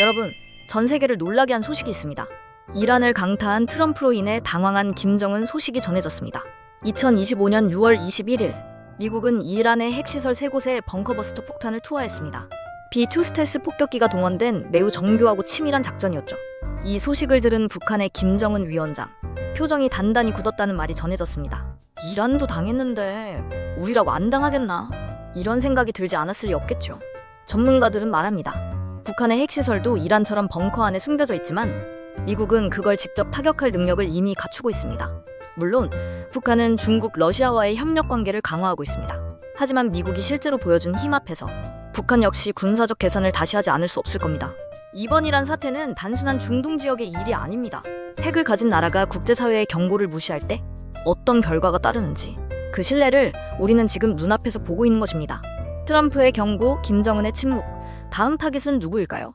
여러분, 전 세계를 놀라게 한 소식이 있습니다. 이란을 강타한 트럼프로 인해 당황한 김정은 소식이 전해졌습니다. 2025년 6월 21일, 미국은 이란의 핵시설 3곳에 벙커버스터 폭탄을 투하했습니다. B2 스텔스 폭격기가 동원된 매우 정교하고 치밀한 작전이었죠. 이 소식을 들은 북한의 김정은 위원장, 표정이 단단히 굳었다는 말이 전해졌습니다. 이란도 당했는데 우리라고 안 당하겠나? 이런 생각이 들지 않았을 리 없겠죠. 전문가들은 말합니다. 북한의 핵시설도 이란처럼 벙커 안에 숨겨져 있지만 미국은 그걸 직접 타격할 능력을 이미 갖추고 있습니다. 물론 북한은 중국, 러시아와의 협력 관계를 강화하고 있습니다. 하지만 미국이 실제로 보여준 힘 앞에서 북한 역시 군사적 계산을 다시 하지 않을 수 없을 겁니다. 이번 이란 사태는 단순한 중동 지역의 일이 아닙니다. 핵을 가진 나라가 국제사회의 경고를 무시할 때 어떤 결과가 따르는지 그 신뢰를 우리는 지금 눈앞에서 보고 있는 것입니다. 트럼프의 경고, 김정은의 침묵, 다음 타깃은 누구일까요?